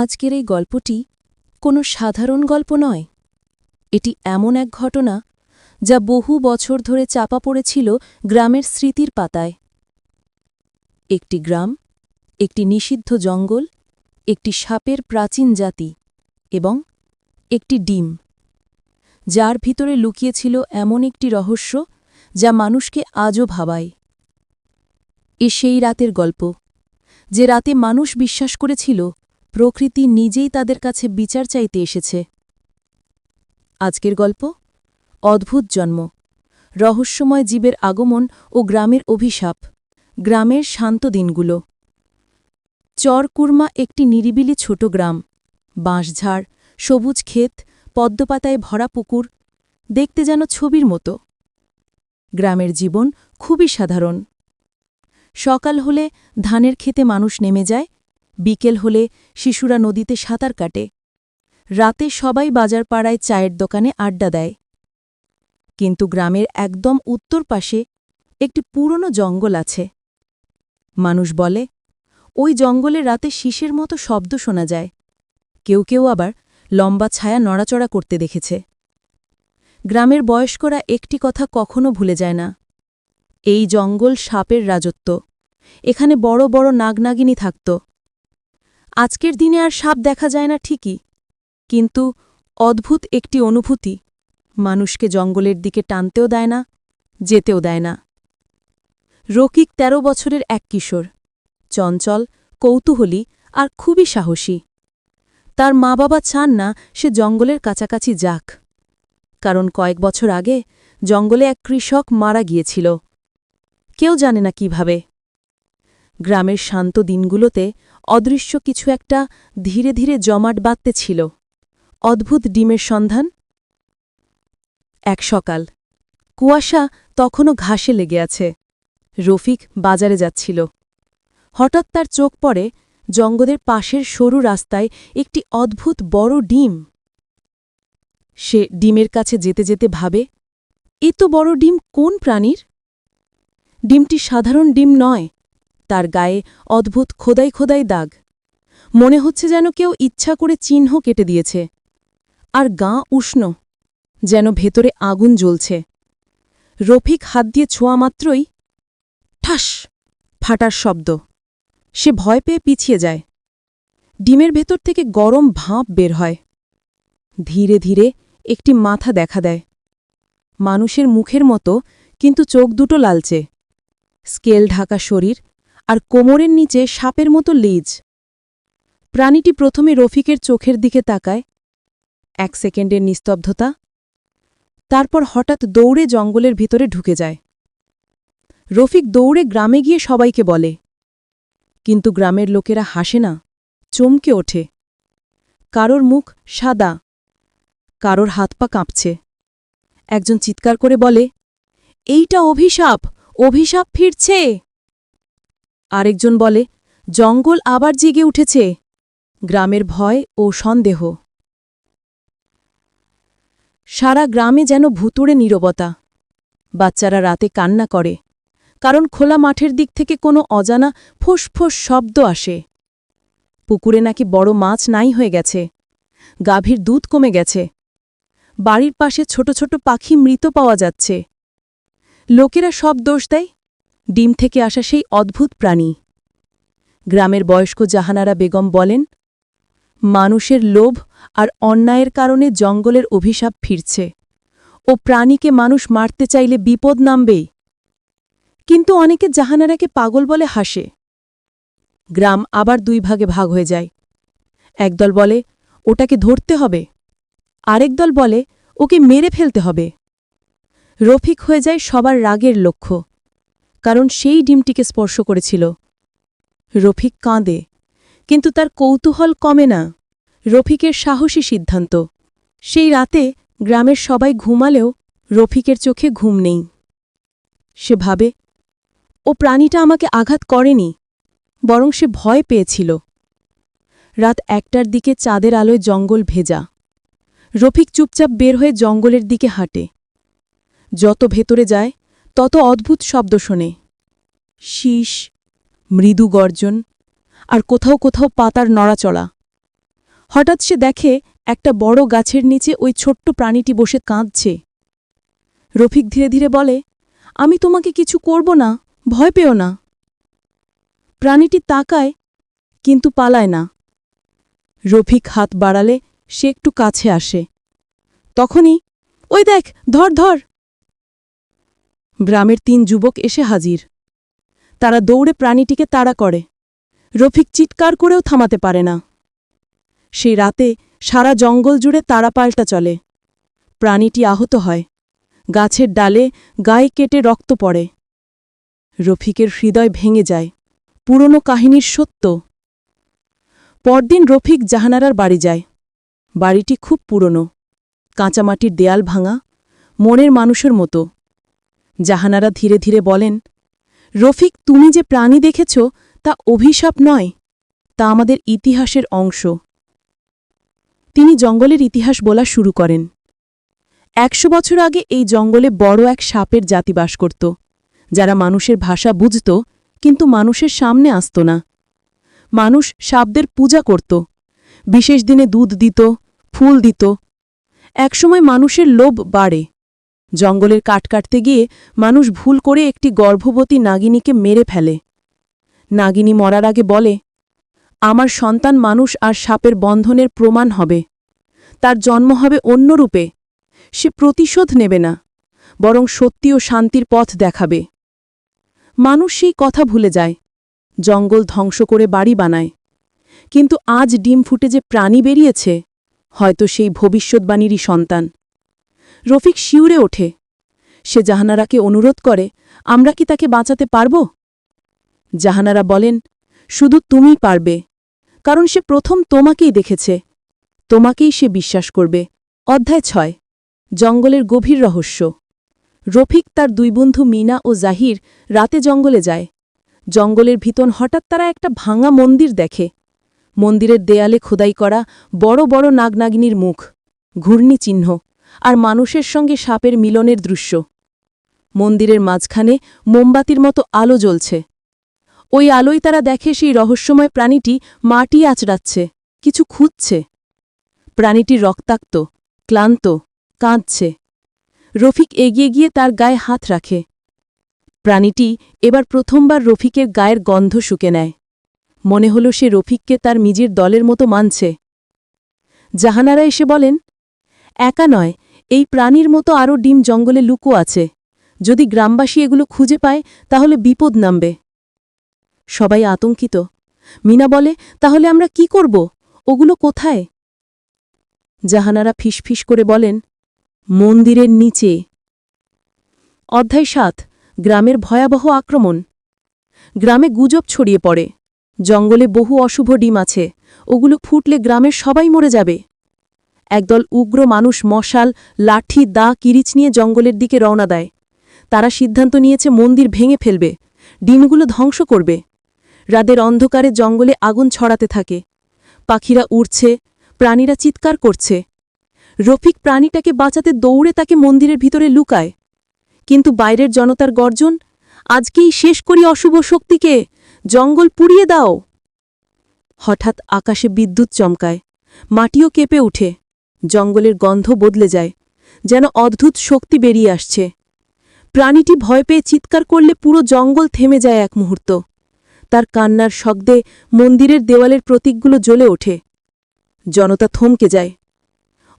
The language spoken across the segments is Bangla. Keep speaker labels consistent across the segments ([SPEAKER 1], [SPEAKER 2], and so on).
[SPEAKER 1] আজকের এই গল্পটি কোনো সাধারণ গল্প নয়। এটি এমন এক ঘটনা যা বহু বছর ধরে চাপা পড়েছিল গ্রামের স্মৃতির পাতায়। একটি গ্রাম, একটি নিষিদ্ধ জঙ্গল, একটি সাপের প্রাচীন জাতি এবং একটি ডিম, যার ভিতরে লুকিয়েছিল এমন একটি রহস্য যা মানুষকে আজও ভাবায়। এ সেই রাতের গল্প, যে রাতে মানুষ বিশ্বাস করেছিল প্রকৃতি নিজেই তাদের কাছে বিচার চাইতে এসেছে। আজকের গল্প, অদ্ভুত জন্ম, রহস্যময় জীবের আগমন ও গ্রামের অভিশাপ, গ্রামের শান্ত দিনগুলো। চরকুর্মা একটি নিরিবিলি ছোট গ্রাম, বাঁশঝাড়, সবুজ ক্ষেত, পদ্মপাতায় ভরা পুকুর, দেখতে যেন ছবির মতো। গ্রামের জীবন খুবই সাধারণ। সকাল হলে ধানের ক্ষেতে মানুষ নেমে যায় বিকেল হলে শিশুরা নদীতে সাঁতার কাটে। রাতে সবাই বাজার পাড়ায় চায়ের দোকানে আড্ডা দেয়। কিন্তু গ্রামের একদম উত্তর পাশে একটি পুরনো জঙ্গল আছে। মানুষ বলে, ওই জঙ্গলে রাতে শীষের মতো শব্দ শোনা যায়। কেউ কেউ আবার লম্বা ছায়া নড়াচড়া করতে দেখেছে। গ্রামের বয়স্করা একটি কথা কখনো ভুলে যায় না। এই জঙ্গল সাপের রাজত্ব। এখানে বড় বড় নাগনাগিনী থাকত। আজকের দিনে আর সাপ দেখা যায় না ঠিকই। কিন্তু অদ্ভুত একটি অনুভূতি, মানুষকে জঙ্গলের দিকে টানতেও দেয় না, যেতেও দেয় না। রকিক ১৩ বছরের এক কিশোর, চঞ্চল, কৌতূহলী আর খুবই সাহসী। তার মা বাবা চান না সে জঙ্গলের কাছাকাছি যাক। কারণ কয়েক বছর আগে জঙ্গলে এক কৃষক মারা গিয়েছিল। কেউ জানে না কীভাবে। গ্রামের শান্ত দিনগুলোতে অদৃশ্য কিছু একটা ধীরে ধীরে জমাট বাঁধতে ছিল। অদ্ভুত ডিমের সন্ধান? এক সকাল। কুয়াশা তখনও ঘাসে লেগে আছে। রফিক বাজারে যাচ্ছিল। হঠাৎ তার চোখ পড়ে জঙ্গলের পাশের সরু রাস্তায় একটি অদ্ভুত বড় ডিম। সে ডিমের কাছে যেতে যেতে ভাবে এত বড় ডিম কোন প্রাণীর? ডিমটি সাধারণ ডিম নয় তার গায়ে অদ্ভুত খোদাই খোদাই দাগ। মনে হচ্ছে যেন কেউ ইচ্ছা করে চিহ্ন কেটে দিয়েছে। আর গা উষ্ণ, যেন ভেতরে আগুন জ্বলছে। রফিক হাত দিয়ে ছোঁয়া মাত্রই ঠাস, ফাটার শব্দ। সে ভয় পেয়ে পিছিয়ে যায়। ডিমের ভেতর থেকে গরম ভাঁপ বের হয়। ধীরে ধীরে একটি মাথা দেখা দেয়। মানুষের মুখের মতো, কিন্তু চোখ দুটো লালচে। স্কেল ঢাকা শরীর আর কোমরের নিচে সাপের মতো লেজ। প্রাণীটি প্রথমে রফিকের চোখের দিকে তাকায়। এক সেকেন্ডের নিস্তব্ধতা। তারপর হঠাৎ দৌড়ে জঙ্গলের ভিতরে ঢুকে যায়। রফিক দৌড়ে গ্রামে গিয়ে সবাইকে বলে। কিন্তু গ্রামের লোকেরা হাসে না, চমকে ওঠে। কারোর মুখ সাদা, কারোর হাত পা কাঁপছে। একজন চিৎকার করে বলে, এইটা অভিশাপ অভিশাপ ফিরছে! আরেকজন বলে, জঙ্গল আবার জেগে উঠেছে। গ্রামের ভয় ও সন্দেহ। সারা গ্রামে যেন ভুতুড়ে নীরবতা। বাচ্চারা রাতে কান্না করে, কারণ খোলা মাঠের দিক থেকে কোনো অজানা ফোঁস শব্দ আসে। পুকুরে নাকি বড় মাছ নাই হয়ে গেছে। গাভীর দুধ কমে গেছে। বাড়ির পাশে ছোট ছোট পাখি মৃত পাওয়া যাচ্ছে। লোকেরা সব দোষ দেয় ডিম থেকে আসা সেই অদ্ভুত প্রাণী। গ্রামের বয়স্ক জাহানারা বেগম বলেন, মানুষের লোভ আর অন্যায়ের কারণে জঙ্গলের অভিশাপ ফিরছে। ও প্রাণীকে মানুষ মারতে চাইলে বিপদ নামবেই। কিন্তু অনেকে জাহানারাকে পাগল বলে হাসে। গ্রাম আবার দুই ভাগে ভাগ হয়ে যায়। একদল বলে, ওটাকে ধরতে হবে। আরেক দল বলে, ওকে মেরে ফেলতে হবে। রফিক হয়ে যায় সবার রাগের লক্ষ্য। কারণ সেই ডিমটিকে স্পর্শ করেছিল। রফিক কাঁদে, কিন্তু তার কৌতূহল কমে না। রফিকের সাহসী সিদ্ধান্ত। সেই রাতে গ্রামের সবাই ঘুমালেও রফিকের চোখে ঘুম নেই। সে ভাবে, ও প্রাণীটা আমাকে আঘাত করেনি, বরং সে ভয় পেয়েছিল। রাত একটার দিকে চাঁদের আলোয় জঙ্গল ভেজা। রফিক চুপচাপ বের হয়ে জঙ্গলের দিকে হাঁটে। যত ভেতরে যায় তত অদ্ভুত শব্দ শোনে। শীষ, মৃদু গর্জন, আর কোথাও কোথাও পাতার নড়াচড়া। হঠাৎ সে দেখে একটা বড় গাছের নিচে ওই ছোট্ট প্রাণীটি বসে কাঁদছে। রফিক ধীরে ধীরে বলে, আমি তোমাকে কিছু করব না, ভয় পেও না। প্রাণীটি তাকায়, কিন্তু পালায় না। রফিক হাত বাড়ালে সে একটু কাছে আসে। তখনই, ওই দেখ, ধর ধর। গ্রামের তিন যুবক এসে হাজির। তারা দৌড়ে প্রাণীটিকে তাড়া করে। রফিক চিৎকার করেও থামাতে পারে না। সেই রাতে সারা জঙ্গল জুড়ে তারা পাল্টা চলে। প্রাণীটি আহত হয়। গাছের ডালে গায়ে কেটে রক্ত পড়ে। রফিকের হৃদয় ভেঙে যায়। পুরনো কাহিনীর সত্য। পরদিন রফিক জাহানারার বাড়ি যায়। বাড়িটি খুব পুরনো। কাঁচামাটির দেয়াল ভাঙা, মনের মানুষের মতো। জাহানারা ধীরে ধীরে বলেন, রফিক, তুমি যে প্রাণী দেখেছ, তা অভিশাপ নয়, তা আমাদের ইতিহাসের অংশ। তিনি জঙ্গলের ইতিহাস বলা শুরু করেন। একশো বছর আগে এই জঙ্গলে বড় এক সাপের জাতি বাস করত, যারা মানুষের ভাষা বুঝত, কিন্তু মানুষের সামনে আসত না। মানুষ সাপদের পূজা করত, বিশেষ দিনে দুধ দিত, ফুল দিত। একসময় মানুষের লোভ বাড়ে। জঙ্গলের কাঠ কাটতে গিয়ে মানুষ ভুল করে একটি গর্ভবতী নাগিনীকে মেরে ফেলে। নাগিনী মরার আগে বলে, আমার সন্তান মানুষ আর সাপের বন্ধনের প্রমাণ হবে। তার জন্ম হবে অন্য রূপে সে প্রতিশোধ নেবে না, বরং সত্যি ও শান্তির পথ দেখাবে মানুষ সেই কথা ভুলে যায়। জঙ্গল ধ্বংস করে বাড়ি বানায়। কিন্তু আজ ডিম ফুটে যে প্রাণী বেরিয়েছে, হয়তো সেই ভবিষ্যৎবাণীরই সন্তান। রফিক শিউরে ওঠে। সে জাহানারাকে অনুরোধ করে, আমরা কি তাকে বাঁচাতে পারব? জাহানারা বলেন, শুধু তুমিই পারবে, কারণ সে প্রথম তোমাকেই দেখেছে। তোমাকেই সে বিশ্বাস করবে। অধ্যায় ছয়, জঙ্গলের গভীর রহস্য। রফিক তার দুই বন্ধু মিনা ও জাহির রাতে জঙ্গলে যায়। জঙ্গলের ভিতর হঠাৎ তারা একটা ভাঙা মন্দির দেখে। মন্দিরের দেয়ালে খোদাই করা বড় বড় নাগনাগিনীর মুখ ঘূর্ণি চিহ্ন আর মানুষের সঙ্গে সাপের মিলনের দৃশ্য। মন্দিরের মাঝখানে মোমবাতির মতো আলো জ্বলছে। ওই আলোয় তারা দেখে সেই রহস্যময় প্রাণীটি মাটি আচড়াচ্ছে, কিছু খুঁজছে। প্রাণীটি রক্তাক্ত, ক্লান্ত, কাঁদছে। রফিক এগিয়ে গিয়ে তার গায়ে হাত রাখে। প্রাণীটি এবার প্রথমবার রফিকের গায়ের গন্ধ শুকে নেয়। মনে হল সে রফিককে তার নিজের দলের মতো মানছে। জাহানারা এসে বলেন, একা নয় এই প্রাণীর মতো আরও ডিম জঙ্গলে লুকো আছে। যদি গ্রামবাসী এগুলো খুঁজে পায়, তাহলে বিপদ নামবে। সবাই আতঙ্কিত। মিনা বলে, তাহলে আমরা কি করব? ওগুলো কোথায়? জাহানারা ফিসফিস করে বলেন, মন্দিরের নিচে। অধ্যায় সাত, গ্রামের ভয়াবহ আক্রমণ। গ্রামে গুজব ছড়িয়ে পড়ে। জঙ্গলে বহু অশুভ ডিম আছে। ওগুলো ফুটলে গ্রামের সবাই মরে যাবে। একদল উগ্র মানুষ মশাল, লাঠি, দা, কিরিচ নিয়ে জঙ্গলের দিকে রওনা দেয়। তারা সিদ্ধান্ত নিয়েছে মন্দির ভেঙে ফেলবে, ডিমগুলো ধ্বংস করবে। রাদের অন্ধকারে জঙ্গলে আগুন ছড়াতে থাকে। পাখিরা উড়ছে, প্রাণীরা চিৎকার করছে। রফিক প্রাণীটাকে বাঁচাতে দৌড়ে তাকে মন্দিরের ভিতরে লুকায়। কিন্তু বাইরের জনতার গর্জন, আজকেই শেষ করি অশুভ শক্তিকে, জঙ্গল পুড়িয়ে দাও! হঠাৎ আকাশে বিদ্যুৎ চমকায়, মাটিও কেঁপে উঠে জঙ্গলের গন্ধ বদলে যায়, যেন অদ্ভুত শক্তি বেরিয়ে আসছে। প্রাণীটি ভয় পেয়ে চিৎকার করলে পুরো জঙ্গল থেমে যায় এক মুহূর্ত। তার কান্নার শব্দে মন্দিরের দেওয়ালের প্রতীকগুলো জ্বলে ওঠে। জনতা থমকে যায়।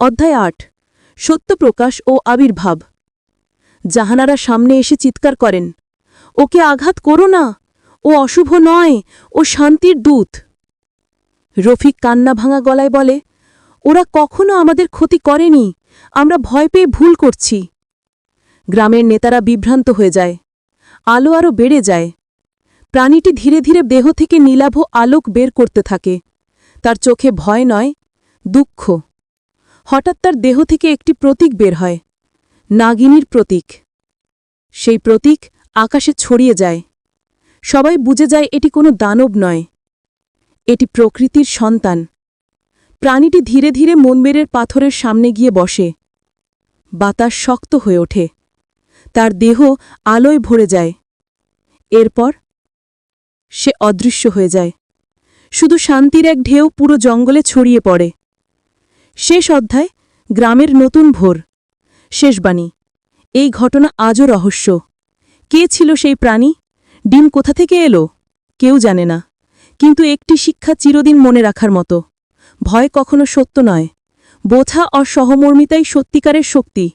[SPEAKER 1] অধ্যায় আট সত্যপ্রকাশ ও আবির্ভাব। জাহানারা সামনে এসে চিৎকার করেন, ওকে আঘাত করো না! ও অশুভ নয়! ও শান্তির দূত! রফিক কান্না ভাঙা গলায় বলে ওরা কখনো আমাদের ক্ষতি করেনি। আমরা ভয় পেয়ে ভুল করছি। গ্রামের নেতারা বিভ্রান্ত হয়ে যায়। আলো আরও বেড়ে যায়। প্রাণীটি ধীরে ধীরে দেহ থেকে নীলাভ আলোক বের করতে থাকে। তার চোখে ভয় নয়, দুঃখ। হঠাৎ তার দেহ থেকে একটি প্রতীক বের হয়। নাগিনীর প্রতীক। সেই প্রতীক আকাশে ছড়িয়ে যায়। সবাই বুঝে যায় এটি কোনো দানব নয়। এটি প্রকৃতির সন্তান। প্রাণীটি ধীরে ধীরে মনবেরের পাথরের সামনে গিয়ে বসে। বাতাস শক্ত হয়ে ওঠে। তার দেহ আলোয় ভরে যায়। এরপর সে অদৃশ্য হয়ে যায়। শুধু শান্তির এক ঢেউ পুরো জঙ্গলে ছড়িয়ে পড়ে। শেষ অধ্যায়, গ্রামের নতুন ভোর। শেষবাণী এই ঘটনা আজও রহস্য। কে ছিল সেই প্রাণী? ডিম কোথা থেকে এলো? কেউ জানে না। কিন্তু একটি শিক্ষা চিরদিন মনে রাখার মতো। ভয় কখনো সত্য নয়। বোঝা অসহমর্মিতাই সত্যিকারের শক্তি।